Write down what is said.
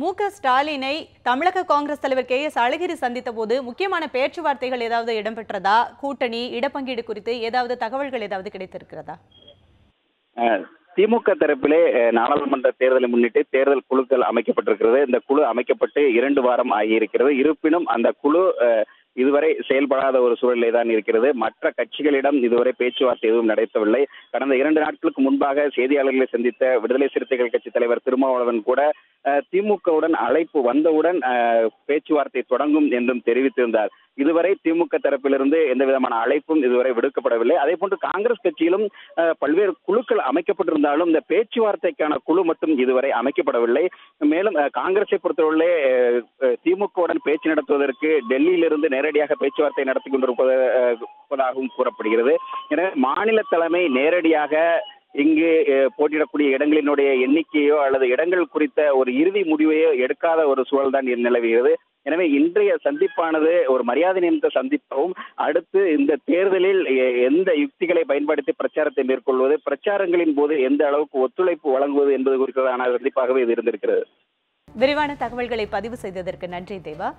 மு க. ஸ்டாலினை தமிழக காங்கிரஸ் தலைவர் கே. எஸ். அழகிரி சந்தித்த போது முக்கியமான பேச்சுவார்த்தைகள் ஏதாவது இடம்பெற்றதா? கூட்டணி இடப்பங்கீடு குறித்து ஏதாவது தகவல்கள் ஏதாவது கிடைத்திருக்கிறதா? திமுக தரப்பிலே நாடாளுமன்ற தேர்தலை முன்னிட்டு தேர்தல் குழுக்கள் அமைக்கப்பட்டிருக்கிறது. இந்த குழு அமைக்கப்பட்டு இரண்டு வாரம் ஆகியிருக்கிறது. இருப்பினும் அந்த குழு இதுவரை செயல்படாத ஒரு சூழலே தான் இருக்கிறது. மற்ற கட்சிகளிடம் இதுவரை பேச்சுவார்த்தை எதுவும் நடத்தவில்லை கடந்த இரண்டு நாட்களுக்கு முன்பாக செய்தியாளர்களை சந்தித்த விடுதலை சிறுத்தைகள் கட்சி தலைவர் திருமாவளவன் கூட திமுகவுடன் அழைப்பு வந்தவுடன் பேச்சுவார்த்தை தொடங்கும் என்றும் தெரிவித்திருந்தார். இதுவரை திமுக தரப்பிலிருந்து எந்த விதமான அழைப்பும் இதுவரை விடுக்கப்படவில்லை. அதே போன்று காங்கிரஸ் கட்சியிலும் பல்வேறு குழுக்கள் அமைக்கப்பட்டிருந்தாலும் இந்த பேச்சுவார்த்தைக்கான குழு மட்டும் இதுவரை அமைக்கப்படவில்லை. மேலும் காங்கிரஸை பொறுத்தவரை திமுகவுடன் பேச்சு நடத்துவதற்கு டெல்லியிலிருந்து நேரடியாக பேச்சுவார்த்தை நடத்தி கொண்டிருப்பதாகவும் இருப்பதாகவும் கூறப்படுகிறது. எனவே மாநில தலைமை நேரடியாக இங்கு போட்டியிடக்கூடிய இடங்களினுடைய எண்ணிக்கையோ அல்லது இடங்கள் குறித்த ஒரு இறுதி முடிவையோ எடுக்காத ஒரு சூழல் தான் நிலவுகிறது. எனவே இன்றைய சந்திப்பானது ஒரு மரியாதை நிமித்த சந்திப்பாகவும் அடுத்து இந்த தேர்தலில் எ- எந்த யுக்திகளை பயன்படுத்தி பிரச்சாரத்தை மேற்கொள்வது பிரச்சாரங்களின் போது எந்த அளவுக்கு ஒத்துழைப்பு வழங்குவது என்பது குறித்ததான சந்திப்பாகவே இது இருந்திருக்கிறது. விரிவான தகவல்களை பதிவு செய்ததற்கு நன்றி தேவா.